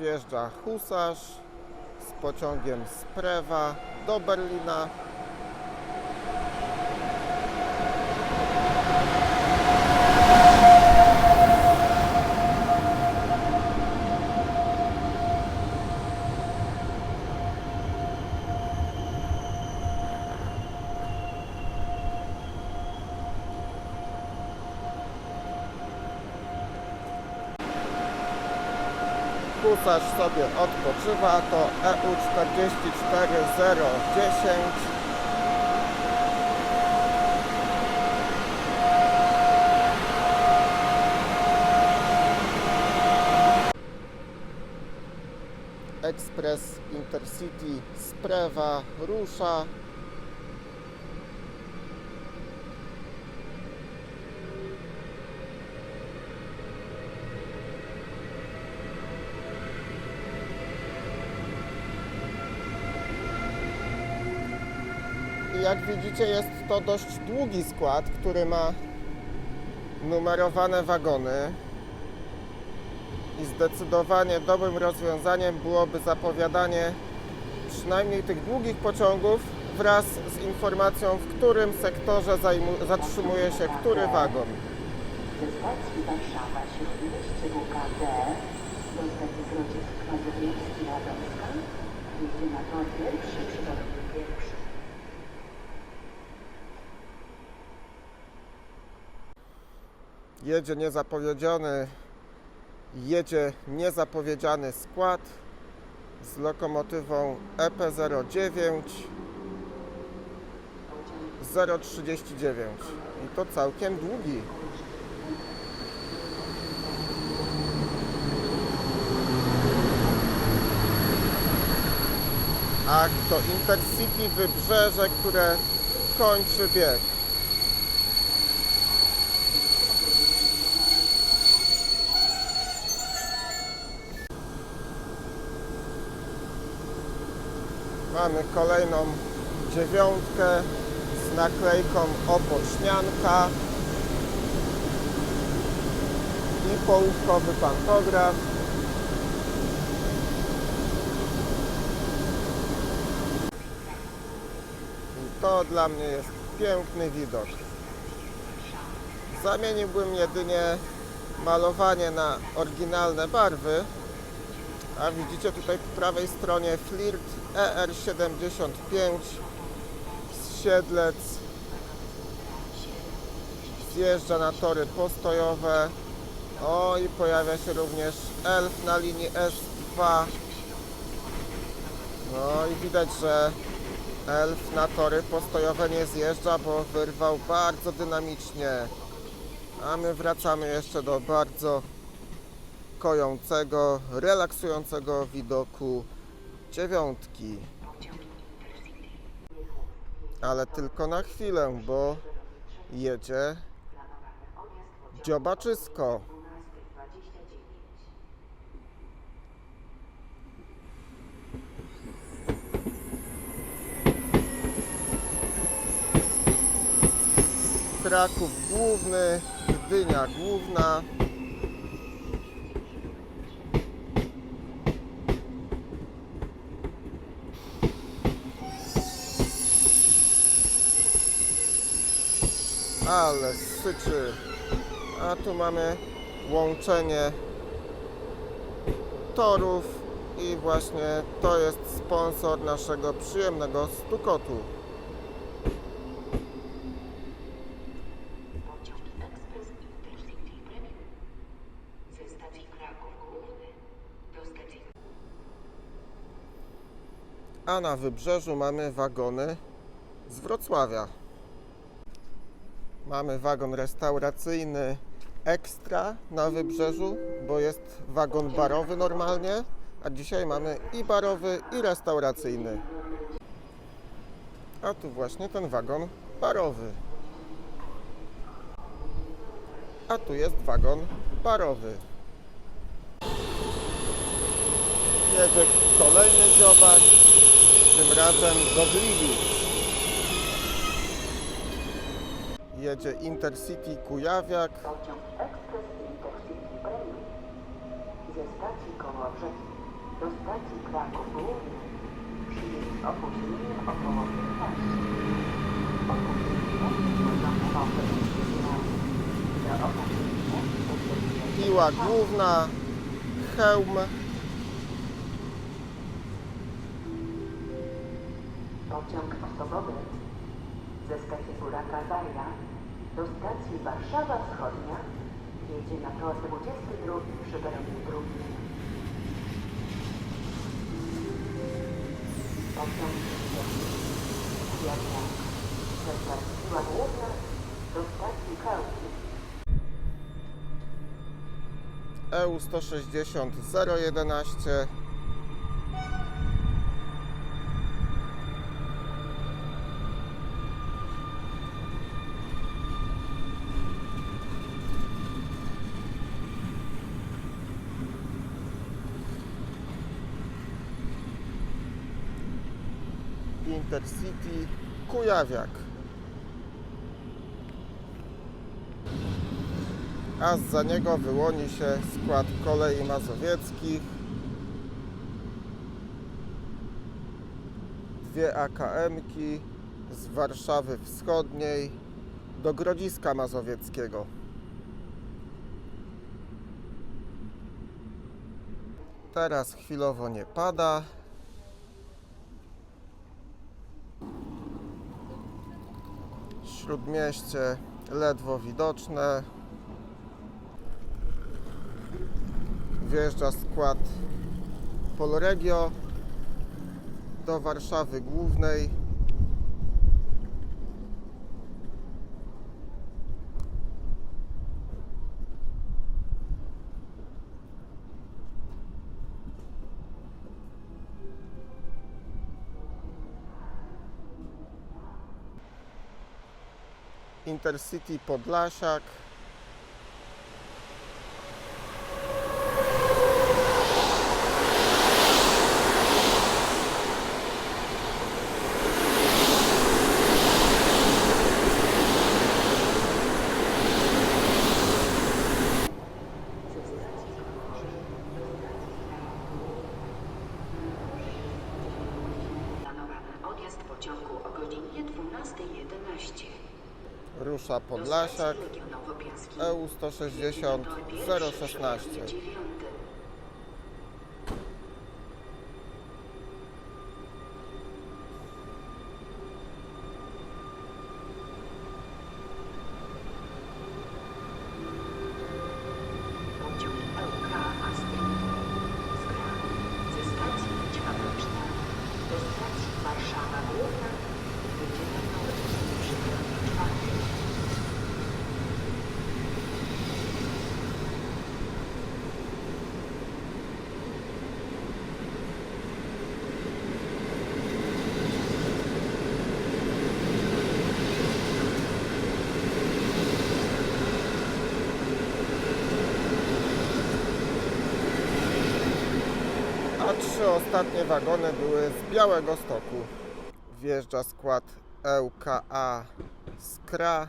wjeżdża husarz z pociągiem z Prewa do Berlina. Husarz sobie odpoczywa, to E EU 44010. Ekspres Intercity z Prewa rusza. Jak widzicie jest to dość długi skład, który ma numerowane wagony. I zdecydowanie dobrym rozwiązaniem byłoby zapowiadanie przynajmniej tych długich pociągów wraz z informacją, w którym sektorze zatrzymuje się który wagon. Warszawa na tor pierwszy przy pierwszy. Jedzie niezapowiedziany, jedzie niezapowiedziany skład z lokomotywą E EP09 039 i to całkiem długi. A to Intercity Wybrzeże, które kończy bieg. Mamy kolejną dziewiątkę z naklejką Opocznianka i połówkowy pantograf. I to dla mnie jest piękny widok. Zamieniłbym jedynie malowanie na oryginalne barwy, a widzicie tutaj po prawej stronie Flirt ER75 z Siedlec zjeżdża na tory postojowe. O i pojawia się również Elf na linii S2. No i widać, że Elf na tory postojowe nie zjeżdża, bo wyrwał bardzo dynamicznie. A my wracamy jeszcze do bardzo kojącego, relaksującego widoku dziewiątki. Ale tylko na chwilę, bo jedzie dziobaczysko. Kraków główny, Gdynia główna. Ale syczy. A tu mamy łączenie torów i właśnie to jest sponsor naszego przyjemnego stukotu. A na wybrzeżu mamy wagony z Wrocławia. Mamy wagon restauracyjny ekstra na wybrzeżu, bo jest wagon barowy normalnie, a dzisiaj mamy i barowy, i restauracyjny. A tu właśnie ten wagon barowy. A tu jest wagon barowy. Jedzie kolejny dziobak, tym razem do Gliwic. Jedzie Intercity Kujawiak. Pociąg Ekspres Intercity Premium ze stacji Kołobrzegi do stacji Kraków Główny przyjedzie z opóźnieniem około 15. Opóźnienie do opóźnienia uwzględnione Piła główna, hełm, Pociąg osobowy ze stacji Buraka Zaria do stacji Warszawa Wschodnia jedzie na tor 22 przy peronie drugim. Do stacji Kałki. EU 160 011, Intercity Kujawiak. a za niego wyłoni się skład kolei mazowieckich. Dwie AKM-ki z Warszawy Wschodniej do Grodziska Mazowieckiego. Teraz chwilowo nie pada. Śródmieście ledwo widoczne. wjeżdża skład Polregio do Warszawy Głównej. Intercity Podlasiak rusza Podlasiak. EU 160 jedzie na tor pierwszy przy 016. peronie dziewiątym. Pociąg LK Astra z Gra ze stacji Łódź Fabryczna do stacji Warszawa Główna jedzie na tor przy peronie czwartym. A ostatnie wagony były z Białego Stoku. Wjeżdża skład ŁKA Skra.